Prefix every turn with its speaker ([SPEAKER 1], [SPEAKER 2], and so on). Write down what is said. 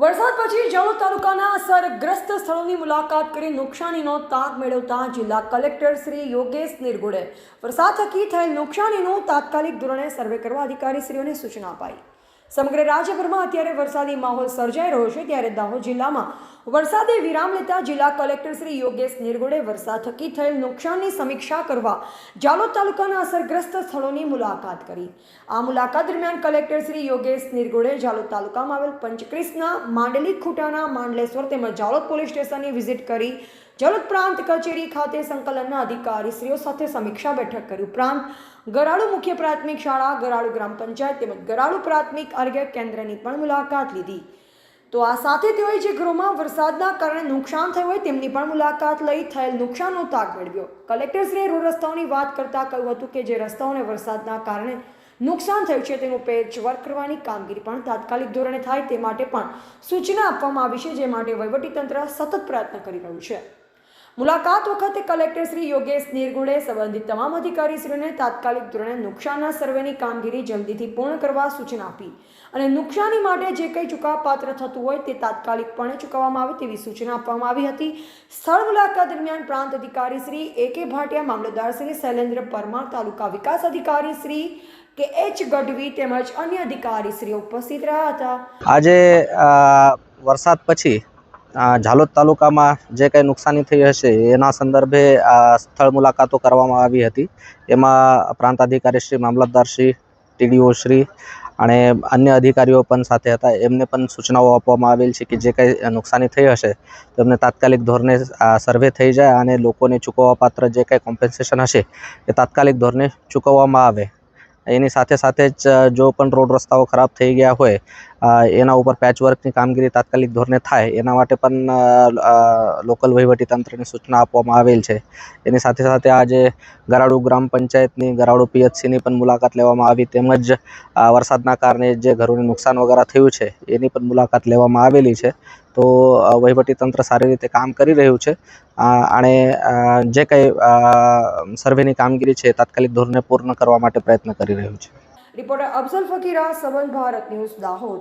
[SPEAKER 1] વરસાદ પછી જણોદ તાલુકાના અસરગ્રસ્ત સ્થળોની મુલાકાત કરી નુકસાનીનો તાગ મેળવતા જિલ્લા કલેક્ટર શ્રી યોગેશ નિર્ગુડે. વરસાદ થકી થયેલ નુકસાનીનું તાત્કાલિક ધોરણે સર્વે કરવા અધિકારીશ્રીઓને સૂચના અપાઈ. સમગ્ર રાજ્યભરમાં અત્યારે વરસાદી માહોલ સર્જાઈ રહ્યો છે. ત્યારે દાહોદ જિલ્લામાં વરસાદે વિરામ લેતા જિલ્લા કલેક્ટર શ્રી યોગેશ નિર્ગુડે વરસાદ થકી થયેલ નુકસાનની સમીક્ષા કરવા જાલોદ તાલુકાના અસરગ્રસ્ત સ્થળોની મુલાકાત કરી. આ મુલાકાત દરમિયાન કલેક્ટર શ્રી યોગેશ નિર્ગુડે જાલોદ તાલુકામાં આવેલ પંચક્રિસના માંડલી ખૂટાના માંડલેશ્વર તેમજ જાલોદ પોલીસ સ્ટેશનની વિઝિટ કરી જલોદ પ્રાંત કચેરી ખાતે સંકલનના અધિકારીશ્રીઓ સાથે સમીક્ષા બેઠક કરી. ઉપરાંત ગરાડુ મુખ્ય પ્રાથમિક શાળા ગરાળુ ગ્રામ પંચાયત તેમજ ગરાડુ પ્રાથમિક આરોગ્ય કેન્દ્રની પણ મુલાકાત લીધી. તો આ સાથે તેઓએ જે ગૃહમાં વરસાદના કારણે નુકસાન થયું હોય તેમની પણ મુલાકાત લઈ થયેલ નુકસાનનો તાગ મેળવ્યો. કલેક્ટરશ્રીએ રોડ રસ્તાઓની વાત કરતા કહ્યું હતું કે જે રસ્તાઓને વરસાદના કારણે નુકસાન થયું છે તેનું પેચ વર્ક કરવાની કામગીરી પણ તાત્કાલિક ધોરણે થાય તે માટે પણ સૂચના આપવામાં આવી છે, જે માટે વહીવટીતંત્ર સતત પ્રયત્ન કરી રહ્યું છે. મુલાકાત વખતે કલેક્ટર શ્રી યોગેશ નિર્ગુડે સંબંધિત તમામ અધિકારીશ્રીઓને તાત્કાલિક ધોરણે નુકસાનના સર્વેની કામગીરી જલ્દીથી પૂર્ણ કરવા સૂચના આપી અને નુકસાની માટે જે કંઈ ચૂકવવાપાત્ર થતું હોય તે તાત્કાલિકપણે ચૂકવવામાં આવે તેવી સૂચના આપવામાં આવી હતી. સ્થળ મુલાકાત દરમિયાન પ્રાંત અધિકારી શ્રી એ કે ભાટિયા, મામલતદાર શ્રી શૈલેન્દ્ર પરમાર, તાલુકા વિકાસ અધિકારી શ્રી કે એચ ગઢવી તેમજ અન્ય અધિકારીશ્રીઓ ઉપસ્થિત રહ્યા હતા.
[SPEAKER 2] આજે વરસાદ પછી ઝાલોદ તાલુકામાં જે કંઈ નુકસાની થઈ હશે, એના સંદર્ભે આ સ્થળ મુલાકાતો કરવામાં આવી હતી. એમાં પ્રાંત અધિકારી શ્રી, મામલતદાર શ્રી, ટીડીઓ શ્રી અને અન્ય અધિકારીઓ પણ સાથે હતા. એમને પણ સૂચનાઓ આપવામાં આવેલ છે કે જે કંઈ નુકસાની થઈ હશે, તો એમને તાત્કાલિક ધોરણે સર્વે થઈ જાય અને લોકોને ચૂકવવાપાત્ર જે કંઈ કોમ્પન્સેશન હશે, એ તાત્કાલિક ધોરણે ચૂકવવામાં આવે. એની સાથે સાથે જ જો પણ રોડ રસ્તાઓ ખરાબ થઈ ગયા હોય એના ઉપર પેચવર્કની કામગીરી તાત્કાલિક ધોરણે થાય. એના માટે પણ લોકલ વહીવટીતંત્રની સૂચના આપવામાં આવેલ છે. એની સાથે સાથે આજે ગરાડુ ગ્રામ પંચાયતની, ગરાડુ પીએચસીની પણ મુલાકાત લેવામાં આવી. તેમજ વરસાદના કારણે જે ઘરોને નુકસાન વગેરે થયું છે, એની પણ મુલાકાત લેવામાં આવેલી છે. તો વહીવટીતંત્ર સારી રીતે કામ કરી રહ્યું છે. અને જે કંઈ સર્વેની કામગીરી છે તાત્કાલિક ધોરણે પૂર્ણ કરવા માટે પ્રયત્ન કરી રહ્યું છે.
[SPEAKER 1] Reporter Afzal Fakira Sabal Bharat news, Dahod.